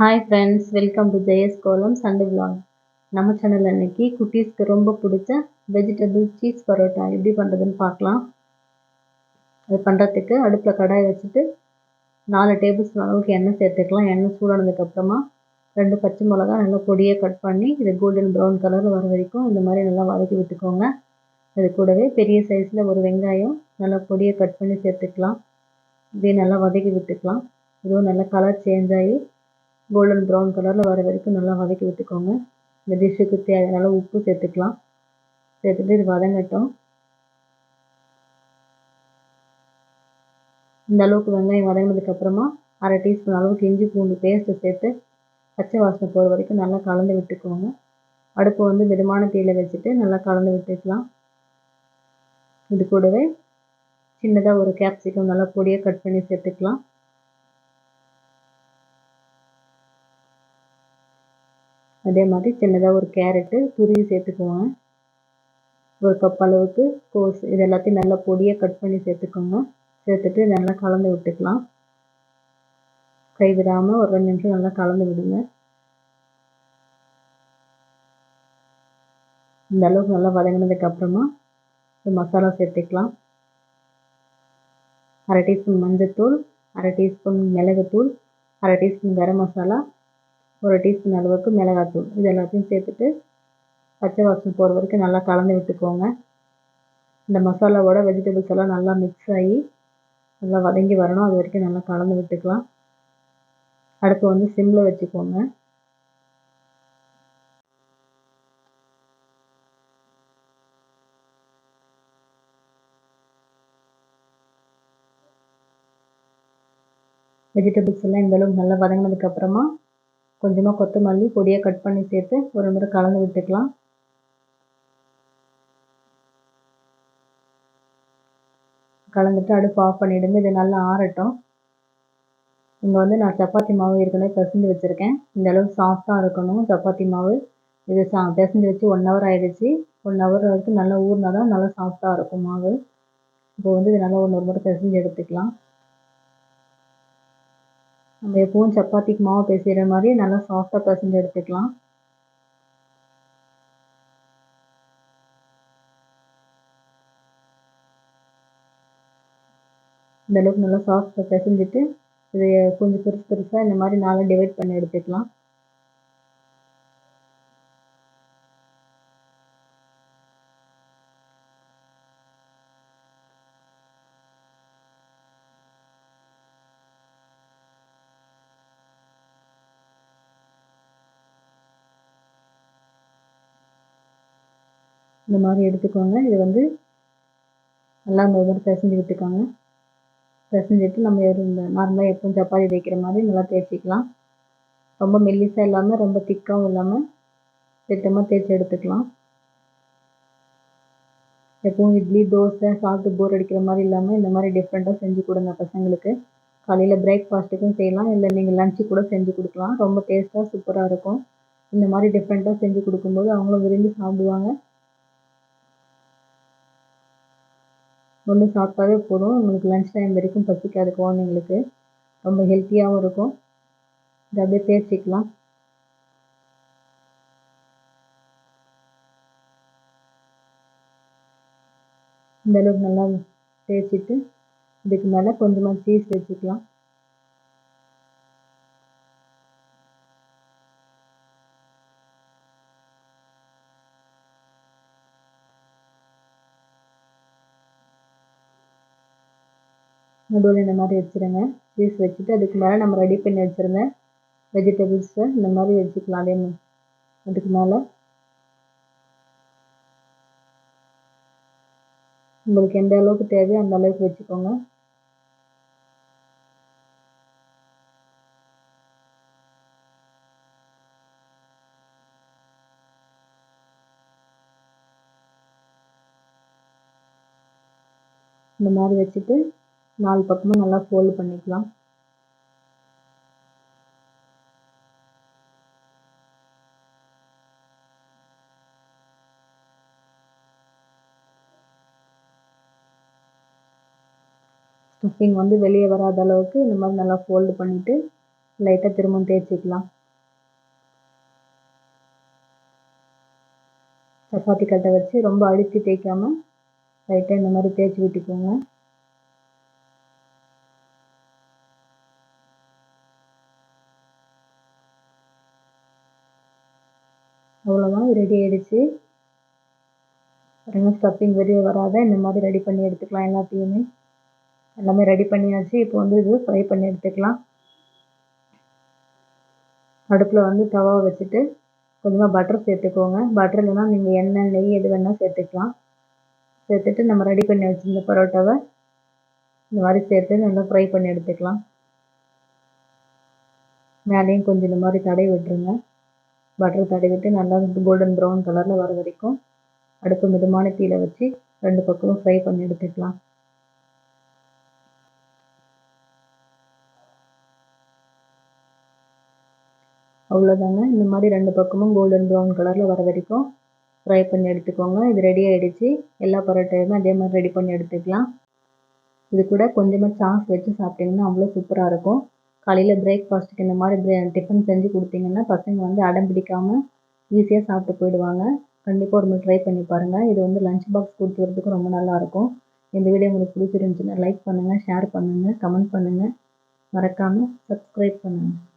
Hi friends welcome to Jaya's kolam Sunday vlog. நம்ம channel அன்னைக்கு குட்டீஸ்க்கு ரொம்ப பிடிச்ச வெஜிடபிள் சீஸ் பரோட்டா எப்படி பண்ணுறதுன்னு பார்க்கலாம். அது பண்ணுறதுக்கு அடுப்பில் கடாய் வச்சுட்டு நாலு டேபிள் ஸ்பூன் அளவுக்கு எண்ணெய் சேர்த்துக்கலாம். எண்ணெய் சூடானதுக்கப்புறமா ரெண்டு பச்சை மிளகா நல்லா பொடியாக கட் பண்ணி இது கோல்டன் ப்ரௌன் கலரில் வர வரைக்கும் இந்த மாதிரி நல்லா வதக்கி விட்டுக்கோங்க. அது கூடவே பெரிய சைஸில் ஒரு வெங்காயம் நல்லா பொடியை கட் பண்ணி சேர்த்துக்கலாம். இதையும் நல்லா வதக்கி விட்டுக்கலாம். இதுவும் நல்லா கலர் சேஞ்ச் ஆகி கோல்டன் ப்ரௌன் கலரில் வர வரைக்கும் நல்லா வதக்கி விட்டுக்கோங்க. இந்த டிஷ்ஷுக்கு தேவையான அளவு உப்பு சேர்த்துக்கலாம். சேர்த்துட்டு இது வதங்கட்டும். இந்த அளவுக்கு வெங்காயம் வதங்கினதுக்கப்புறமா அரை டீஸ்பூன் அளவுக்கு இஞ்சி பூண்டு பேஸ்ட்டை சேர்த்து பச்சை வாசனை போகிற வரைக்கும் நல்லா கலந்து விட்டுக்கோங்க. அடுப்பு வந்து மிதமான தீயில வச்சுட்டு நல்லா கலந்து விட்டுக்கலாம். இது கூடவே சின்னதாக ஒரு கேப்சிகம் நல்லா பொடியாக கட் பண்ணி சேர்த்துக்கலாம். அதே மாதிரி சின்னதாக ஒரு கேரட்டு துருவி சேர்த்துக்குவோங்க ஒரு கப் அளவுக்கு கோஸ் இது எல்லாத்தையும் நல்லா பொடியாக கட் பண்ணி சேர்த்துக்கோங்க. சேர்த்துட்டு நல்லா கலந்து விட்டுக்கலாம். கை விடாமல் ஒரு ரெண்டு நிமிஷம் நல்லா கலந்து விடுங்க. இந்த அளவுக்கு நல்லா வதங்கினதுக்கு அப்புறமா மசாலா சேர்த்துக்கலாம். அரை டீஸ்பூன் மஞ்சத்தூள் அரை டீஸ்பூன் மிளகுத்தூள் அரை டீஸ்பூன் கரம் மசாலா ஒரு டீஸ்பூன் அளவுக்கு மிளகாத்தூள் இது எல்லாத்தையும் சேர்த்துட்டு பச்சை வாசனை போகிற வரைக்கும் நல்லா கலந்து விட்டுக்கோங்க. இந்த மசாலாவோட வெஜிடபிள்ஸ் எல்லாம் நல்லா மிக்ஸ் ஆகி நல்லா வதங்கி வரணும். அது வரைக்கும் நல்லா கலந்து விட்டுக்கலாம். அடுப்பு வந்து சிம்மில் வச்சுக்கோங்க. வெஜிடபிள்ஸ் எல்லாம் இந்தளவுக்கு நல்லா வதங்கினதுக்கப்புறமா கொஞ்சமாக கொத்தமல்லி பொடியாக கட் பண்ணி சேர்த்து ஒரு முறை கலந்து விட்டுக்கலாம். கலந்துட்டு அடுப்பு ஆஃப் பண்ணிவிடுங்க இது நல்லா ஆறட்டும். இங்கே வந்து நான் சப்பாத்தி மாவு ஏற்கனவே பிசைஞ்சு வச்சுருக்கேன். இந்த அளவுக்கு சாஃப்டாக இருக்கணும் சப்பாத்தி மாவு. இது சா பிசைஞ்சு வச்சு ஒன் ஹவர் ஆகிடுச்சு ஒன் ஹவர் வரைக்கும் நல்லா ஊறினா தான் நல்லா சாஃப்டாக இருக்கும் மாவு. இப்போ வந்து இது நல்லா ஒன்று ஒரு முறை பிசைஞ்சு எடுத்துக்கலாம். நம்ம எப்பவும் சப்பாத்திக்கு மாவு பேசுகிற மாதிரி நல்லா சாஃப்டாக பசஞ்சு எடுத்துக்கலாம். இந்த அளவுக்கு நல்லா சாஃப்டாக பிசைஞ்சிட்டு இதை கொஞ்சம் பெருசு பெருசாக இந்த மாதிரி நாளாக டிவைட் பண்ணி எடுத்துக்கலாம். இந்த மாதிரி எடுத்துக்கோங்க. இது வந்து நல்லா இந்த மாதிரி பிசைஞ்சு விட்டுக்கோங்க. பிசைஞ்சிட்டு நம்ம இந்த நார்மலாக எப்பவும் சப்பாத்தி தேய்க்கிற மாதிரி நல்லா தேய்ச்சிக்கலாம். ரொம்ப மெல்லிசாக இல்லாமல் ரொம்ப திக்காகவும் இல்லாமல் திட்டமாக தேய்ச்சி எடுத்துக்கலாம். எப்பவும் இட்லி தோசை சாப்பிட்டு போர் அடிக்கிற மாதிரி இல்லாமல் இந்த மாதிரி டிஃப்ரெண்ட்டாக செஞ்சு கொடுங்க பசங்களுக்கு. காலையில் பிரேக்ஃபாஸ்ட்டுக்கும் செய்யலாம். இல்லை நீங்கள் லஞ்சு கூட செஞ்சு கொடுக்கலாம். ரொம்ப டேஸ்ட்டாக சூப்பராக இருக்கும். இந்த மாதிரி டிஃப்ரெண்ட்டாக செஞ்சு கொடுக்கும்போது அவங்களும் விரும்பி சாப்பிடுவாங்க. ஒன்று சாப்பிட்டாவே போதும். உங்களுக்கு லன்ச் டைம் வரைக்கும் பசிக்காது குழந்தைங்களுக்கு. ரொம்ப ஹெல்த்தியாகவும் இருக்கும். இதை அப்படியே தேய்ச்சிக்கலாம். இந்த அளவுக்கு நல்லா தேய்ச்சிட்டு இதுக்கு மேலே கொஞ்சமாக சீஸ் வச்சுக்கலாம். நடுவில் இந்த மாதிரி வச்சுருங்க. சீஸ் வச்சுட்டு அதுக்கு மேலே நம்ம ரெடி பண்ணி வச்சுருந்த வெஜிடபிள்ஸை இந்த மாதிரி வச்சுக்கலாம். அதே அதுக்கு மேலே உங்களுக்கு எந்த அளவுக்கு தேவையோ அந்த அளவுக்கு வச்சுக்கோங்க. இந்த மாதிரி வச்சுட்டு நாலு பக்கமும் நல்லா ஃபோல்டு பண்ணிக்கலாம். ஸ்டிஃபிங் வந்து வெளியே வராத அளவுக்கு இந்த மாதிரி நல்லா ஃபோல்டு பண்ணிவிட்டு லைட்டாக திரும்பவும் தேய்ச்சிக்கலாம். சப்பாத்தி கட்டை வச்சு ரொம்ப அழுத்தி தேய்க்காமல் லைட்டாக இந்த மாதிரி தேய்ச்சி விட்டுக்கோங்க. அவ்வளோதான் ரெடி ஆகிடுச்சு பாருங்கள் ஸ்டப்பிங் வெளியே வராத இந்த மாதிரி ரெடி பண்ணி எடுத்துக்கலாம் எல்லாத்தையுமே. எல்லாமே ரெடி பண்ணியாச்சு. இப்போ வந்து இது ஃப்ரை பண்ணி எடுத்துக்கலாம். அடுப்பில் வந்து தவா வச்சுட்டு கொஞ்சமாக பட்டர் சேர்த்துக்கோங்க. பட்டர் இல்லைனா நீங்கள் எண்ணெய் நெய் எது வேணால் சேர்த்துக்கலாம். சேர்த்துட்டு நம்ம ரெடி பண்ணி வச்சுருந்த பரோட்டாவை இந்த மாதிரி சேர்த்து நல்லா ஃப்ரை பண்ணி எடுத்துக்கலாம். மேலேயும் கொஞ்சம் இந்த மாதிரி தடை விட்டுருங்க. பட்டர் தடவிட்டு நல்லா கோல்டன் ப்ரௌன் கலரில் வர வரைக்கும் அடுப்பு மிதமான தீயில வச்சு ரெண்டு பக்கமும் ஃப்ரை பண்ணி எடுத்துக்கலாம். அவ்வளோதாங்க இந்த மாதிரி ரெண்டு பக்கமும் கோல்டன் ப்ரௌன் கலரில் வர வரைக்கும் ஃப்ரை பண்ணி எடுத்துக்கோங்க. இது ரெடி ஆகிடுச்சு எல்லா பரோட்டையுமே அதே மாதிரி ரெடி பண்ணி எடுத்துக்கலாம். இது கூட கொஞ்சமாக சாஸ் வச்சு சாப்பிட்டிங்கன்னா அவ்வளோ சூப்பராக இருக்கும். காலையில் பிரேக்ஃபாஸ்ட்டுக்கு இந்த மாதிரி டிஃபன் செஞ்சு கொடுத்தீங்கன்னா பசங்க வந்து அடம் பிடிக்காமல் ஈஸியாக சாப்பிட்டு போயிடுவாங்க. கண்டிப்பாக ஒரு முறை ட்ரை பண்ணி பாருங்கள் இது வந்து லஞ்ச் பாக்ஸ் கொடுத்து ரொம்ப நல்லாயிருக்கும் இந்த வீடியோ உங்களுக்கு பிடிச்சிருந்துச்சுன்னா லைக் பண்ணுங்கள் ஷேர் பண்ணுங்கள் கமெண்ட் பண்ணுங்கள் மறக்காமல் சப்ஸ்கிரைப் பண்ணுங்கள்